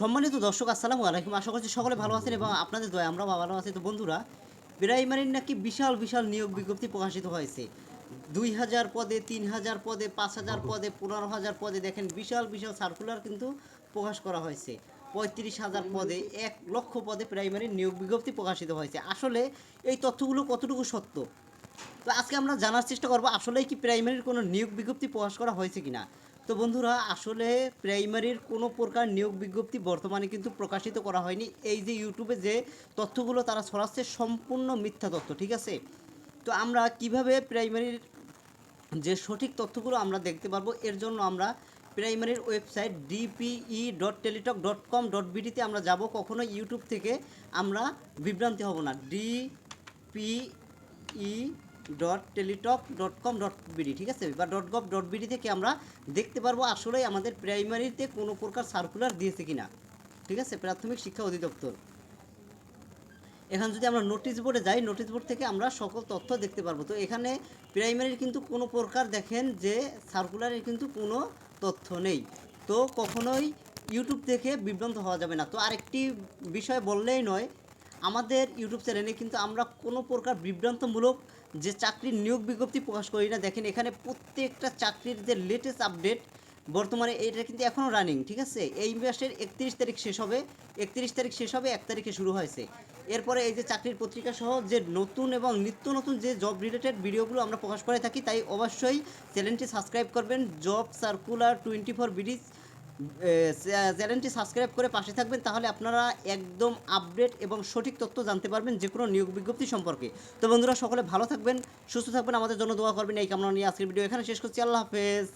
সম্মানিত দর্শক, আসসালামু আলাইকুম। আশা করছি সকলে ভালো আছেন এবং আপনাদের দয়া আমরা ভালো আছি। তো বন্ধুরা প্রাইমারির নাকি বিশাল বিশাল নিয়োগ বিজ্ঞপ্তি প্রকাশিত হয়েছে। দুই হাজার পদে, তিন হাজার পদে, পাঁচ হাজার পদে, পনেরো হাজার পদে দেখেন বিশাল বিশাল সার্কুলার কিন্তু প্রকাশ করা হয়েছে। পঁয়ত্রিশ হাজার পদে, এক লক্ষ পদে প্রাইমারির নিয়োগ বিজ্ঞপ্তি প্রকাশিত হয়েছে। আসলে এই তথ্যগুলো কতটুকু সত্য? তো আজকে আমরা জানার চেষ্টা করব, আসলেই কি প্রাইমারির কোনো নিয়োগ বিজ্ঞপ্তি প্রকাশ করা হয়েছে কিনা? তো বন্ধুরা, আসলে প্রাইমারির কোনো প্রকার নিয়োগ বিজ্ঞপ্তি বর্তমানে কিন্তু প্রকাশিত করা হয়নি। এই যে ইউটিউবে যে তথ্যগুলো তারা ছড়াচ্ছে, সম্পূর্ণ মিথ্যা তথ্য, ঠিক আছে? তো আমরা কীভাবে প্রাইমারির যে সঠিক তথ্যগুলো আমরা দেখতে পারব, এর জন্য আমরা প্রাইমারির website DPE dot Teletalk dot com dot বিডিতে আমরা যাব। কখনো ইউটিউব থেকে আমরা বিভ্রান্তি হব না। DPE dot Teletalk dot com dot BD ঠিক আছে? বা ডট গভ ডট বিডি থেকে আমরা দেখতে পারব আসলে আমাদের প্রাইমারিতে কোনো প্রকার সার্কুলার দিয়েছে কিনা। ঠিক আছে? প্রাথমিক শিক্ষা অধিদপ্তর। এখানে যদি আমরা নোটিশ বোর্ডে যাই নোটিশ বোর্ড থেকে আমরা সকল তথ্য দেখতে পারব। তো এখানে প্রাইমারির কিন্তু কোনো প্রকার দেখেন যে সার্কুলারের কিন্তু কোনো তথ্য নেই। তো কখনোই ইউটিউব থেকে বিভ্রান্ত হওয়া যাবে না। তো আরেকটি বিষয় বললেই নয় আমাদের ইউটিউব চ্যানেলে কিন্তু আমরা কোনো প্রকার বিভ্রান্তমূলক যে চাকরির নিয়োগ বিজ্ঞপ্তি প্রকাশ করি না, দেখেন এখানে প্রত্যেকটা চাকরির যে লেটেস্ট আপডেট বর্তমানে এটা কিন্তু এখনও রানিং ঠিক আছে? এই মাসের একত্রিশ তারিখ শেষ হবে, একত্রিশ তারিখ শেষ হবে, এক তারিখে শুরু হয়েছে। এরপরে এই যে চাকরির পত্রিকা সহ যে নতুন এবং নিত্য নতুন যে জব রিলেটেড ভিডিওগুলো আমরা প্রকাশ করে থাকি, তাই অবশ্যই চ্যানেলটি সাবস্ক্রাইব করবেন। Job circular twenty four BD's চ্যানেলটি সাবস্ক্রাইব করে পাশে থাকবেন, তাহলে আপনারা একদম আপডেট এবং সঠিক তথ্য জানতে পারবেন যে কোনো নিয়োগ বিজ্ঞপ্তি সম্পর্কে। তো বন্ধুরা, সকলে ভালো থাকবেন, সুস্থ থাকবেন, আমাদের জন্য দোয়া করবেন, এই কামনা নিয়ে আজকের ভিডিও এখানে শেষ করছি। আল্লাহ হাফেজ।